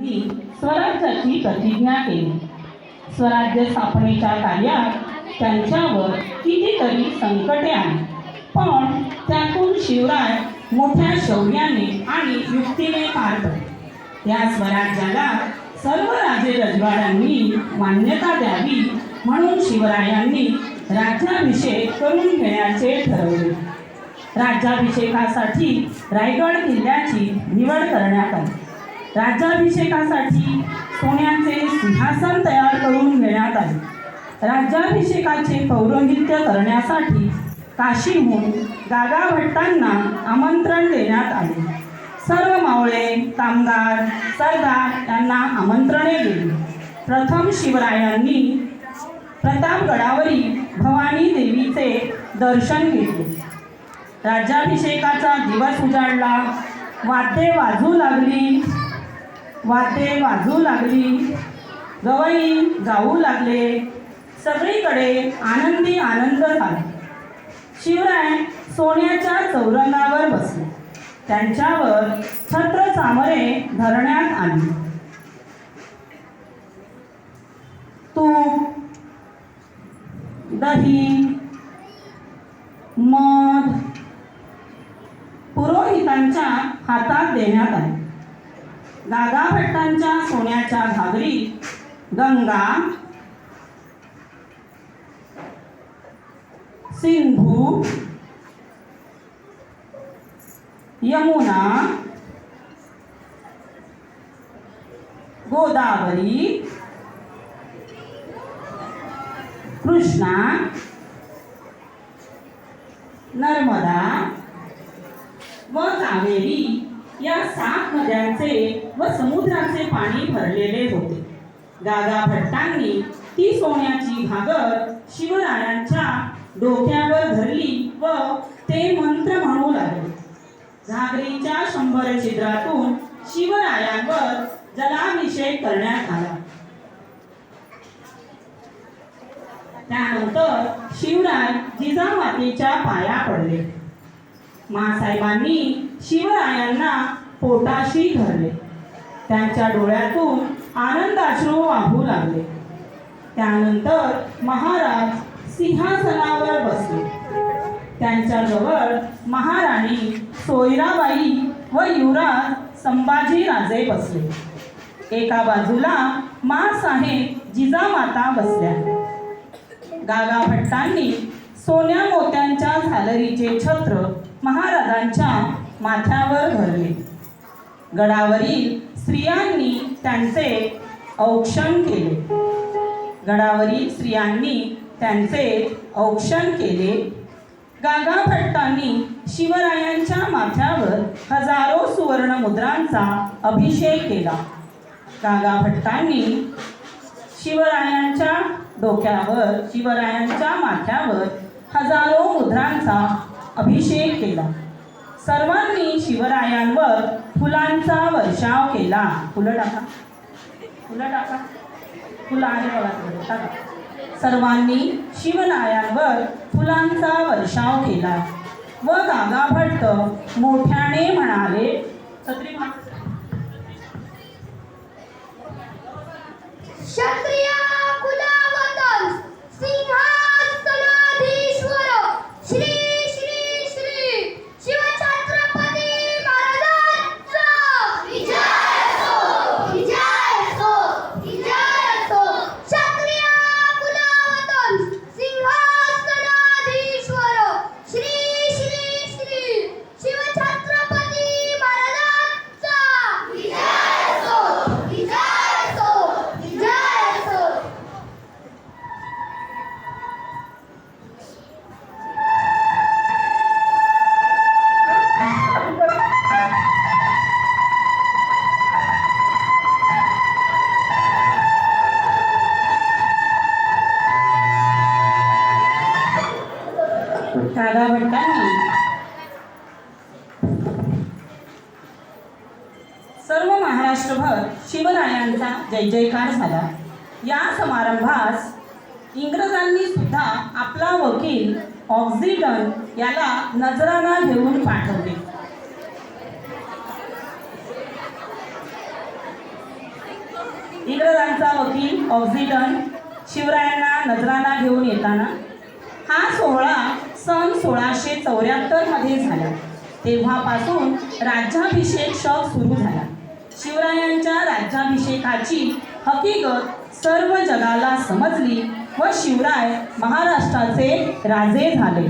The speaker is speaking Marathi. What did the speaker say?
मी स्वराज्याची प्रतिज्ञा केली. स्वराज्य स्थापनेच्या कार्यात त्यांच्यावर कितीतरी संकटे आली. पण त्यातून शिवराय मोठ्या शौर्याने आणि युक्तीने पार पडले. या स्वराज्याला सर्व राजे रजवाड्यांनी मान्यता द्यावी म्हणून शिवरायांनी राज्याभिषेक करून घेण्याचे ठरवले. राज्याभिषेकासाठी रायगड किल्ल्याची निवड करण्यात आली. राज्याभिषेकासाठी सोन्याचे सिंहासन तयार करून घेण्यात आले. राज्याभिषेकाचे पौरोहित्य करण्यासाठी काशीहून गागा भट्टांना आमंत्रण देण्यात आले. सर्व मावळे कामगार सरदार यांना आमंत्रणे दिली. प्रथम शिवरायांनी प्रतापगडावरील भवानी देवीचे दर्शन घेतले. राज्याभिषेकाचा दिवस उजाडला. वाद्ये वाजू लागली. वाद्ये वाजू लागली. गवई गाऊ लागले. सगळीकडे आनंदी आनंद झाला. शिवराय सोन्याच्या चौरंगावर बसले. त्यांच्यावर छत्र चामरे धरण्यात आली. तूप दही मध पुरोहितांच्या हातात देण्यात आले. नागाभट्टांच्या सोन्याच्या घागरीत गंगा सिंधू यमुना गोदावरी कृष्णा नर्मदा व कावेरी. या सात नद्यांचे व समुद्राचे पाणी भरलेले होते. गागा भट्टांनी ती सोन्याची भागत शिवरायांच्या डोक्यावर धरली व ते मंत्र म्हणू लागले. घागरीच्या शंभर छिद्रातून शिवरायांवर जलाभिषेक करण्यात आला. त्यानंतर शिवराय जिजामातेच्या पाया पडले. मासाहेबांनी शिवरायांना पोटाशी धरले. त्यांच्या डोळ्यातून आनंदाश्रू वाहू लागले. त्यानंतर महाराज सिंहासनावर बसले. त्यांच्याजवळ महाराणी सोयराबाई व युवराज संभाजी राजे बसले. एका बाजूला मासाहेब जिजामाता बसल्या. गागा भट्टांनी सोन्या मोत्यांच्या झालरीचे छत्र महाराजांच्या माथ्यावर भरले. गडावरील स्त्रियांनी त्यांचे औक्षण केले. गडावरील स्त्रियांनी त्यांचे औक्षण केले. गागा भट्टांनी शिवरायांच्या माथ्यावर हजारो सुवर्ण मुद्रांचा अभिषेक केला. गागा भट्टांनी शिवरायांच्या डोक्यावर शिवरायांच्या माथ्यावर हजारो मुद्रांचा अभिषेक केला. सर्वांनी शिवरायांवर फुलांचा वर्षाव केला. फुलं टाका. फुलं टाका. फुलं आहे बघा टाका. सर्वांनी शिवरायांवर फुलांचा वर्षाव केला. व गागा भट्ट मोठ्याने म्हणाले छत्री क्षत्रिया सर्व महाराष्ट्रभर शिवरायांचा जय जयकार झाला. या समारंभास इंग्रजांनी सुद्धा आपला वकील ऑक्झिडन याला नजराना घेऊन पाठवले. इंग्रजांचा वकील ऑक्झिटन शिवरायांना नजराना घेऊन येताना हा सोहळा सन सोळाशे चौऱ्याहत्तरमध्ये झाला. तेव्हापासून राज्याभिषेक शक सुरू झाला. शिवरायांच्या राज्याभिषेकाची हकीकत सर्व जगाला समजली व शिवराय महाराष्ट्राचे राजे झाले.